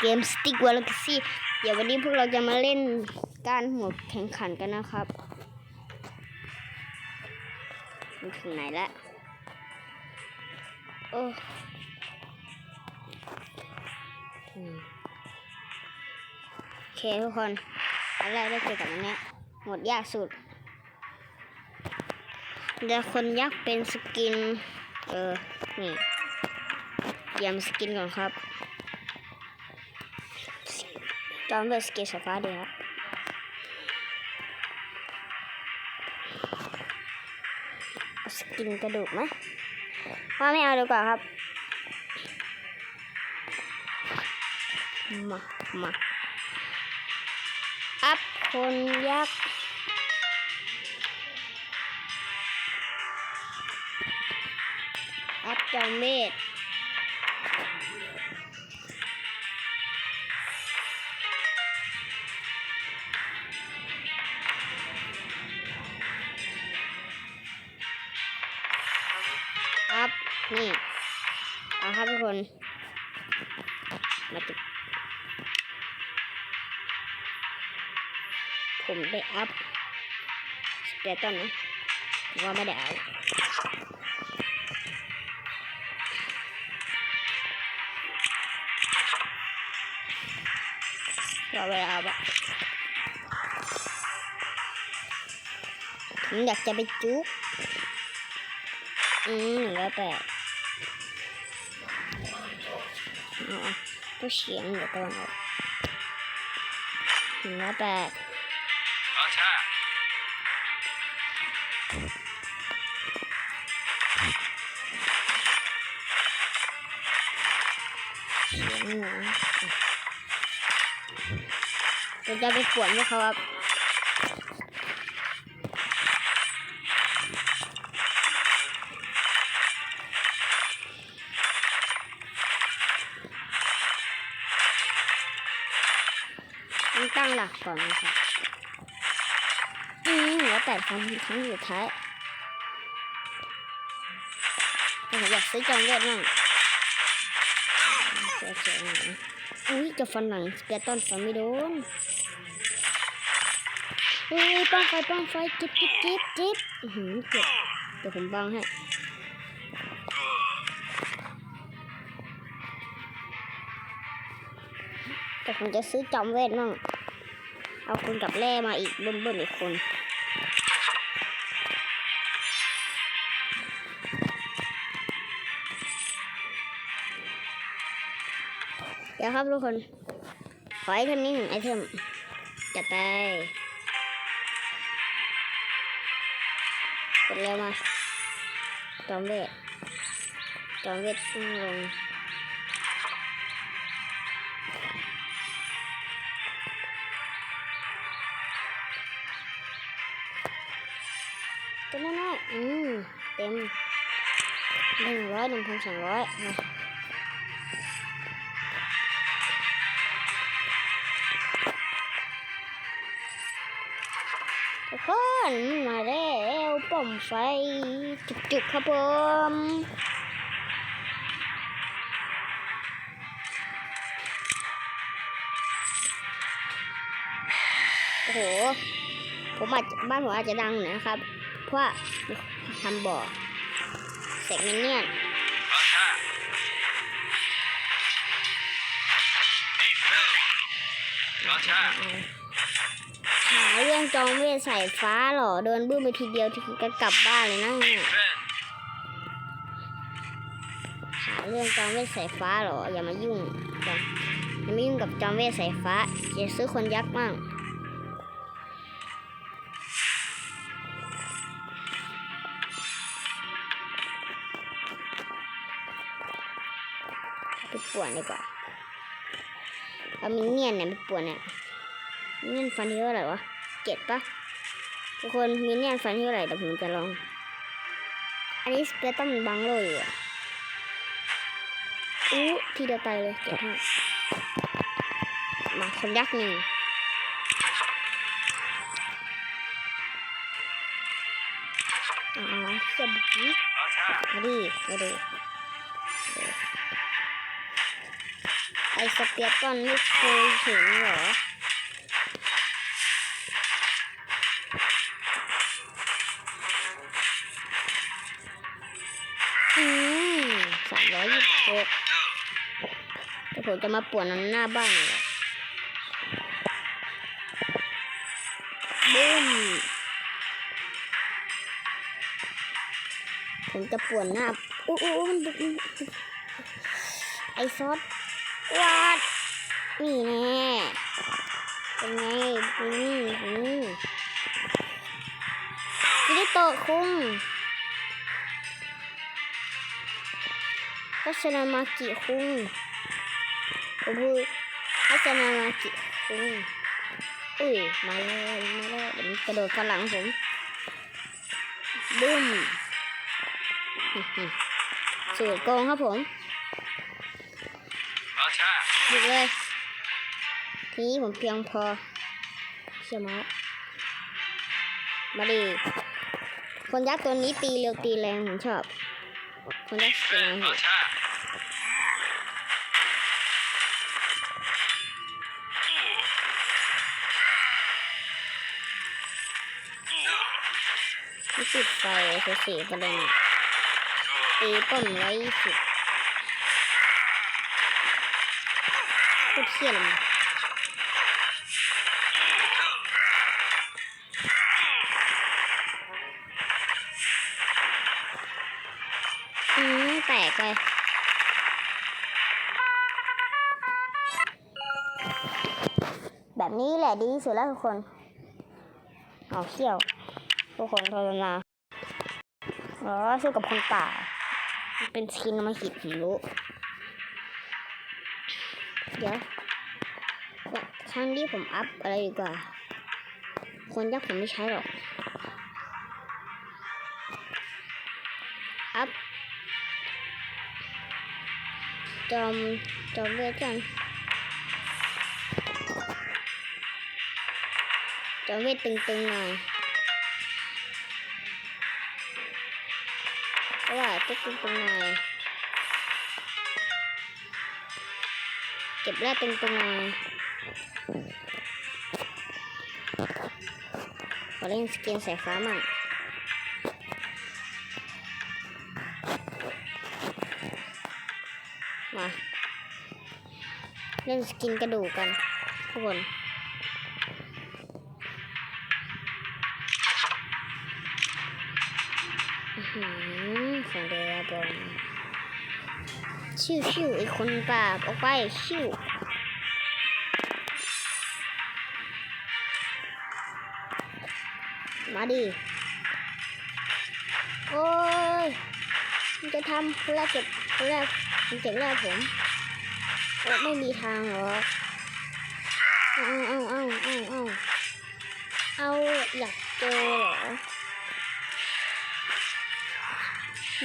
เกม Stick w a l l a x y เดี๋ยววันนี้พวกเราจะมาเล่นการหมวดแข่งขันกันนะครับมันถึงไหนแล้วโอ้อืมโอเคทุกคนอันแรกได้เจอกับอันนี้หมดยากสุดเดี๋ยวคนยักษ์เป็นสกิน เออ นี่เตรียมสกินก่อนครับ จอมเบอร์สกินสายฟ้าดีครับสกินกระดูกไหมว่าไม่เอาดีกว่าครับ มา มา อัพคนยักษ์อัพจอมเมธ มาติดผมได้อัพสเปรตันนะว่าไม่ได้เอาเรอเวลาบะผมอยากจะไปจุกอืมหนึ่งร้อยแปดเอา อะต้เฉียงเหนือตะวันออกหนึ่งร้อยแปด Attack! เฉียงเหนือเราจะไปปวนพวกเขาครับ ก่อนนะครับอืมเหลือแต่ครั้งครั้งสุดท้ายแต่ผมอยากซื้อจองเวทบ้างเจ๋งๆนอุ้ยจะฟันหลังสเปียร์ตันฟันไม่โดนเฮ้ยป้องไฟป้องไฟจิ๊บจิ๊บจิ๊บจิ๊บอื้อหือเจ็บเดี๋ยวผมบังให้แต่ผมจะซื้อจอมเวทมั่ง เอาคนกับแร่มาอีกเบิ่มๆอีกคนเดี๋ยวครับทุกคน ขอไอเทมนี้หนึ่งไอเทม จัดไป กดเร็วมา จอมเวท จอมเวทต้องลง น้อยๆอืมเต็มหนึ่งร้อยหนึ่งพันสองร้อยมาทุกคนมาแล้วป่อมไฟ จุกๆครับผมโอ้โห ผมอาจจะบ้านผมอาจจะดังนะครับ เพราะว่าทำบ่อเสกมินเนี่ยน Attack! Defend! Attack! หาเรื่องจองเวทใส่ฟ้าเหรอเดินบื้มไปทีเดียวทีก็กลับบ้านเลยนะเนี่ย Defend! หาเรื่องจองเวทสายฟ้าเหรอ อย่ามายุ่งกันอย่ามายุ่งกับจองเวทสายฟ้าจะซื้อคนยักษ์มั่ง ไปป่วนดีกว่าเอามินเนี่ยนเนี่ยไปป่วนเนี่ยมินเนี่ยนฟันที่เท่าไหร่วะเจ็ดปะทุกคนมินเนี่ยนฟันที่เท่าไหร่เดี๋ยวผมจะลอง อันนี้สเปรตัมบังโลอยู่อะอู้ทีเดียวตายเลยเจ็ดห้ามาคนยักษ์หนึ่งอ๋อเสียบุก Attack! มาดิมาดู ออสเปียร์ก้อนไม่เคยเห็นเหรออืมสามร้อยยี่สิบหกแต่ผมจะมาป่วนนั้นหน้าบ้านเลยบึ้มผมจะป่วนหน้าอู้อู้มันบุกมันบุกไอซอส วาดนี่แน่เป็นไงนี่นี่ไม่ได้โตคุงพัชนามากิคุงผมพูดพัชนามากิคุงอุ้ยมาเลยมาเลยเดี๋ยวมันกระโดดข้างหลังผมบึ้มสูตรโกงครับผม บุกเลย ทีนี้ผมเพียงพอเชื่อมามาดิคนยักษ์ตัวนี้ตีเร็วตีแรงผมชอบ คนยักษ์ตีแรงเห Attack! ที่ติดไฟเสียๆปเด็นอะตีต้นไว้สิบพูด เที่ยเลยมึงอืมแตกไปแบบนี้แหละดีสุดแล้วทุกคน เอาเขี้ยว ทุกคนภาวนาอ๋อสู้กับคนป่า เป็นสกินมาหิดผมรู้เดี๋ยว ครั้งนี้ผมอัพอะไรดีกว่า คนยักผมไม่ใช้หรอก อัพจอมจอมเวทกันจอมเวทตึงๆหน่อยเพราะว่าตึงๆหน่อยเก็บแร่ตึงๆหน่อย ขอเล่นสกินสายฟ้ามั่งมา เล่นสกินกระดูกกันทุกคนอื้อหือของเดียบอลชิวชิวๆไอ้คนป่าออกไปชิว ดิ โอ้ยมันจะทำคนแรกเก็บคนแรกมันเก็บแรกผมโอ้ไม่มีทางหรอกเอาเอาเอาเอาเอาเอาอยากเจอเหรอ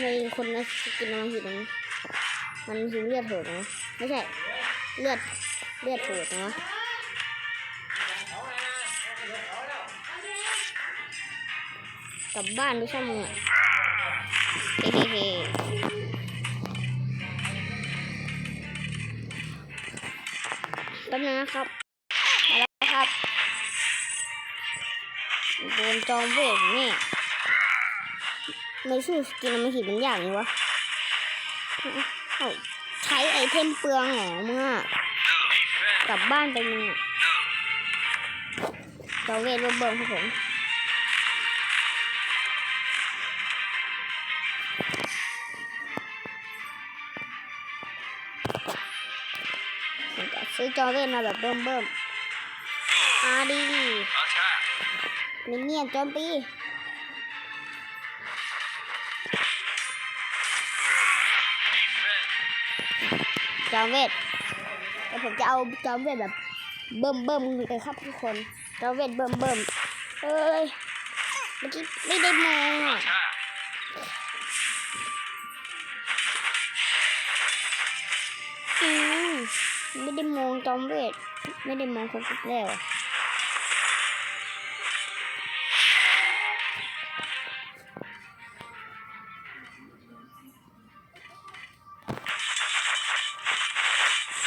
ในคนนะกินน้ำมันหินนมันหิวเลือดโหดนะไม่ใช่ เลือด เลือดโหดนะ กลับบ้านด้วยช่างมึงอะเฮ้เฮ้แป๊บนึงนะครับมาแล้วครับโดนจอมเวทเนี่ยไม่สู้สกินมันหินมันอย่างนี้วะใช้ไอเทมเปลืองเหรอมึงอกลับบ้านไปมึงจอเวทเบิ่มๆครับผม ซื้อจอเวทมาแบบเบิ่มๆอาดี Attack! มินเนี่ยนโจมตี Defend! จอมเวทแล้วผมจะเอาจอมเวทแบบเบิ่มเบิ่มๆเลยครับทุกคนจอมเวทเบิ่มเบิ่มๆเอ้ยเมื่อกี้ไม่ได้มองอะ ได้มองจอมเวทไม่ได้มองคนกุดแล้ว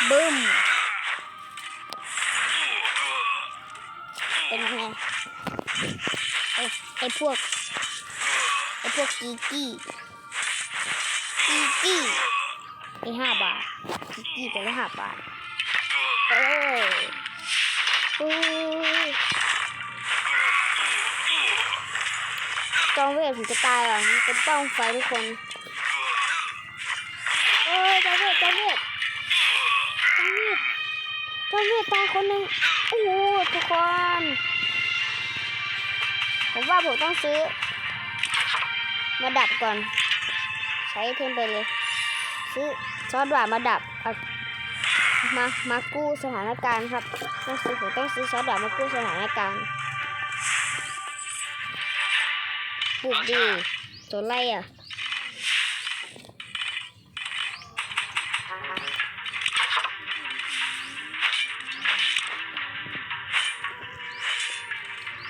บึ้มเป็นยังไงไอไอพวกไอพวกกีกี้กีกี้ไอห้าบาทกีกี้ตัวละห้าบาท เอ้ยโอ้ยจองเวทผมจะตายอะมันเป็นป้องไฟทุกคนเอ้ยจองเวทจองเวทจองเวทจองเวทตายคนหนึ่งโอ้โหทุกคนผมว่าผมต้องซื้อ มาดับก่อน ใช้เทมไปเลย ซื้อซอสหวานมาดับเอา มา มากู้สถานการณ์ครับต้องซื้อผมต้องซื้อซอสหวานมากู้สถานการณ์ปลูกดีตัวไล่อะ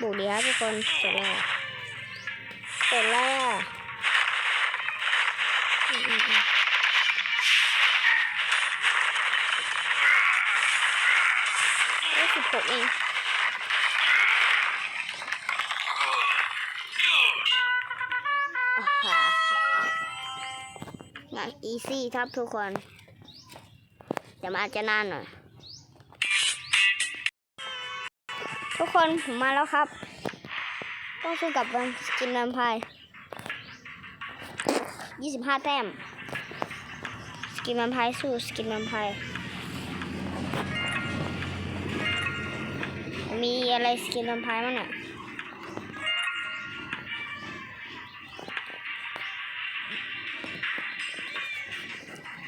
ปลูกดีครับทุกคนเสร็จแล้วเสร็จแล้วอืมอื สิบหกเองอ่าฮะงานอีซี่ครับทุกคนแต่มันอาจจะนานหน่อย ทุกคนผมมาแล้วครับ ต้องสู้กับวันสกินนัมพายยี่สิบห้าแต้ม สกินนัมพายสู้สกินนัมพา มีอะไรสกินนัมพายมั้งเนี่ย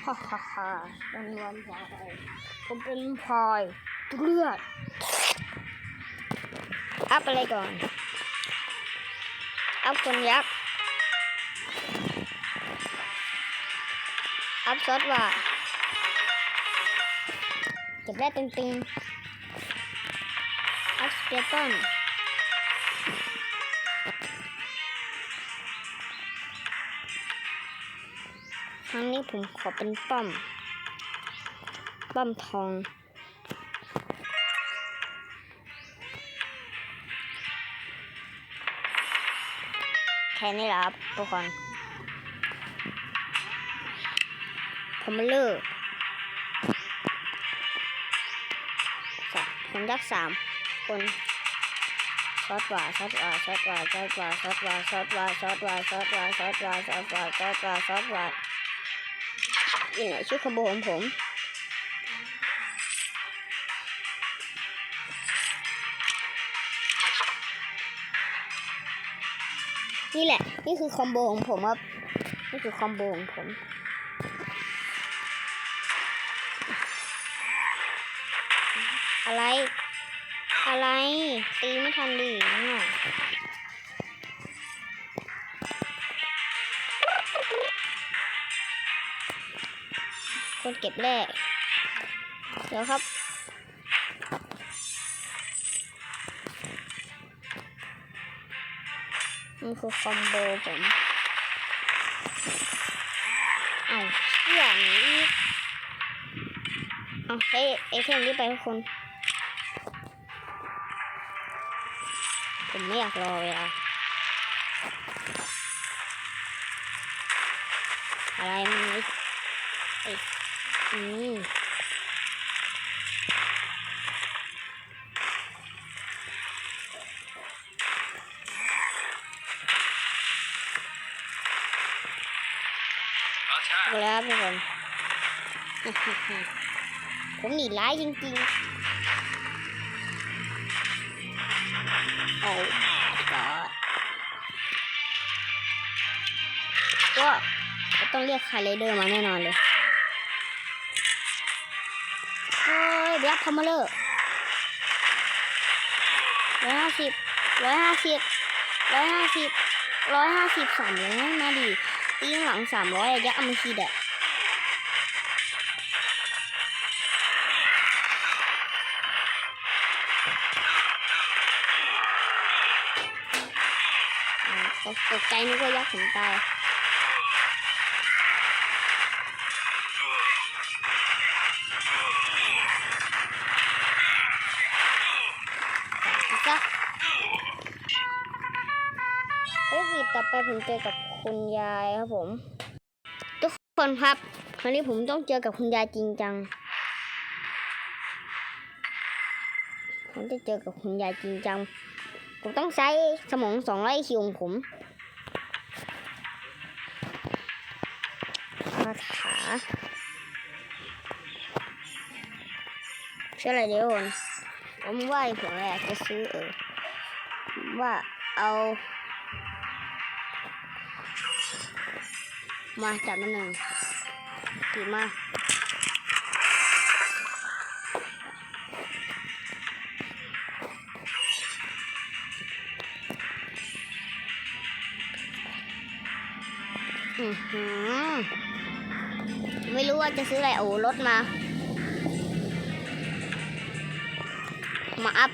ฮ่าฮ่าฮ่าเป็นวันพายผมเป็นพลอยเลือดอัพอะไรก่อน อัพคนยักษ์ อัพซอสว่าเก็บได้ตึงๆ เปตันครั้งนี้ผมขอเป็นป้อม ป้อมทอง แค่นี้แหละครับทุกคน ผมเลิกสามผมยักษ์สาม คนช็อตว่าช็อตว่าช็อตว่าช็อตว่าช็อตว่าช็อตว่าช็อตว่าช็อตว่าช็อตว่าช็อตว่าช็อตว่าช็อตว่านี่ไหนชื่อคอมโบของผมนี่แหละ นี่คือคอมโบของผมครับ นี่คือคอมโบของผมอะไร อะไร ตีไม่ทันดีเนี่ยคนเก็บแร่เดี๋ยวครับมันคือคอมโบผมเอาเชี่ยนีอีกเอาใช้ไอเทมนี้ไปทุกคน ผมไม่อยากรอเวลา อะไรมันไม่ไอ้อืมเอาแล้วครับทุกคนผมหนีร้ายจริงๆ โอ้ก็ก็ต้องเรียกคาร์เรเดอร์มาแน่นอนเลยเฮ้ยแบล็คคอมเมอร์ร้อยห้าสิบร้อยห้าสิบร้อยห้าสิบร้อยห้าสิบสามร้อยมาดิตีข้างหลังสามร้อยยักษ์อเมริดะอ่า ตกตกใจนึกว่ายักษ์ผมตายซะต่อไปผมเจอกับคุณยายครับผม ทุกคนครับ คราวนี้ผมต้องเจอกับคุณยายจริงจังผมจะเจอกับคุณยายจริงจัง ผมต้องใช้สมองสองร้อยคิวของผม ชื่อะไรเดี๋ยวก่อนผมว่าผมอยากจะซื้อเออว่าเอามาจับมาหนึ่งดีมากอือหือไม่รู้ว่าจะซื้ออะไรโอ้รถมา maaf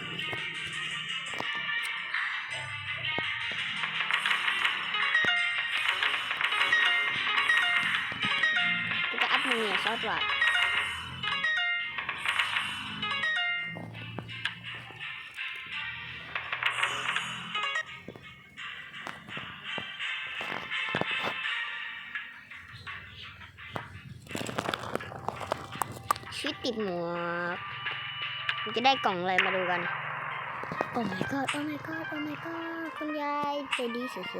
kita up menu ya sobat Sweet more. จะได้กล่องอะไรมาดูกัน โอ้ my god โอ้ my god โอ้ my god คุณยายใจดีสุดๆ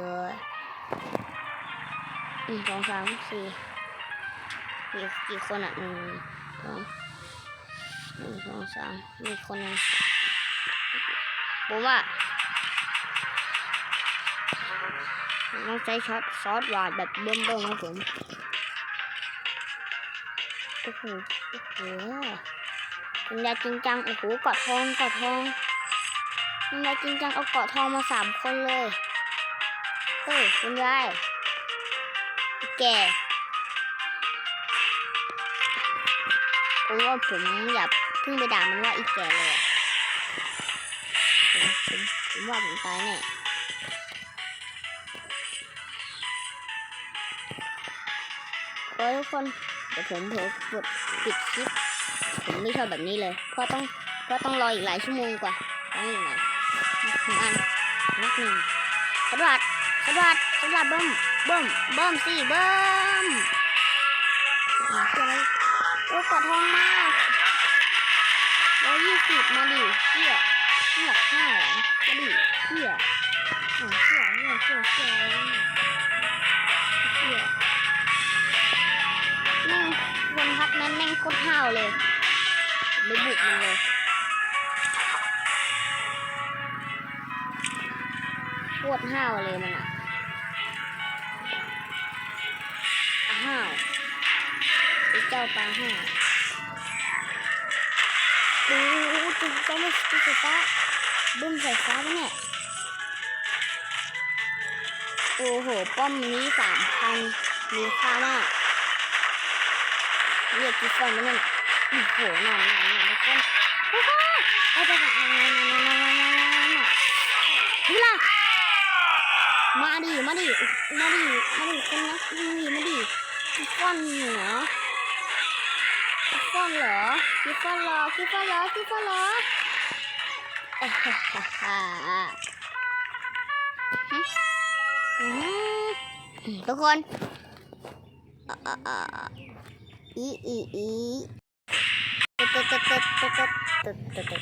หนึ่งสองสามสี่มีกี่คนอะหนึ่งสองหนึ่งสองสามมีคนหนึงผมว่าผมต้องใช้ช็อตซอสหวานแบบเบิ้มๆครับผมโอ้โหโอ้โห คุณยายจริงจังโอ้โหเกาะทองเกาะทองคุณยายจริงจังเอาเกาะทองมาสามคนเลยเฮ้ยคุณยายแก่ผมว่าผมอย่าเพิ่งไปด่ามันว่าอีแก่เลยผมผมผมว่าผมตายแน่โอ้ยทุกคนเดี๋ยวผมเผลอกดปิดคลิป ผมไม่ชอบแบบนี้เลย เพราะต้องเพราะต้องรออีกหลายชั่วโมงกว่าต้องอีกหน่อยหนึ่งอันนักหนึ่งสวัสดสวัสดสวัสดเบิ้มเบิ้มเบิ้มสิเบิ้มอ่าคือะไรโอ้กดทองมากร้อยยี่สิบมาดิเชี่ยเชี่ยห้าเหรอมาดิเชี่ยเชี่ยเชี่ยเชี่ยเชี่ยเสียเชี่ยแม่งคนพักนั้นแม่งโคตรห้าวเลย ไม่บุกมันเลยโคตรห้าวเลยมันอะห้าวไอ้เจ้าปลาห้าโอ้โหจุดก็ไม่จุดไฟฟ้าบึ้มไฟฟ้าปะเนี่ยโอ้โห ป้อมนี้สามพันมีค่ามากเรียกกี่ฟอนมาเนี่ย โอ้โหนอนนอนนอนทุกคนทุกคนเอาไปแบบนอนนอนนอนนอนนอนนอนนอนนี่ล่ะมาดิมาดิมาดิมาดิคนนะมาดิมาดิกี่ฟอนเหรอกิฟฟอนเหรอกิฟฟอนเหรอกิฟฟอนเหรอกิฟฟอนเหรอเอ้ฮ่าฮ่าฮ่าฮะอืมทุกคนอะอะอะอะอีอีอี ตึ๊ดตึ๊ดตึ๊ดตึ๊ดตึ๊ดตึ๊ดตึ๊ด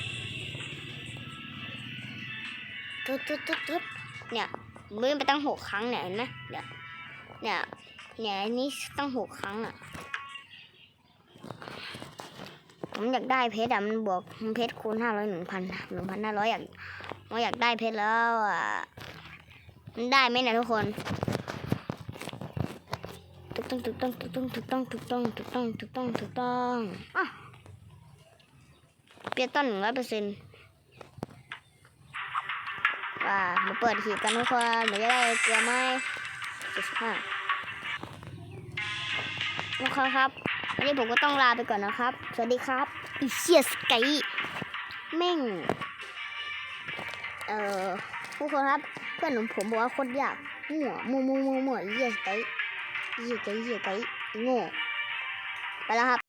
ตึ๊ดตึ๊ดตึ๊ดตึ๊ดเนี่ยมือไปตั้งหกครั้งเนี่ยเห็นไหมเนี่ยเนี่ยเนี่ยอันนี้ตั้งหกครั้งอะผมอยากได้เพชรอะมันบวกเพชรคูณห้าร้อยหนึ่งพันหนึ่งพันห้าร้อยอยากผมอยากได้เพชรแล้วอะมันได้ไหมเนะทุกคนถูกต้องถูกต้องถูกต้องถูกต้องถูกต้องถูกต้องถูกต้องถูกต้องอะ เปียต้นหนึ่งร้อยเปอร์เซ็นต์ว่ามาเปิดหีบกันทุกคนเดี๋ยวจะได้เกลือไหมเจ็ดสิบห้าโอเคนครับวันนี้ผมก็ต้องลาไปก่อนนะครับ สวัสดีครับอีเชียสไกแม่ง เอ่อผู้คนครับ เพื่อนของผมบอกว่าคตรยากมั่วมั่วมั่วมั่วมั่วอีเชียสไกอีเชียสไกอีเชียสไกโง่ไปแล้วครับ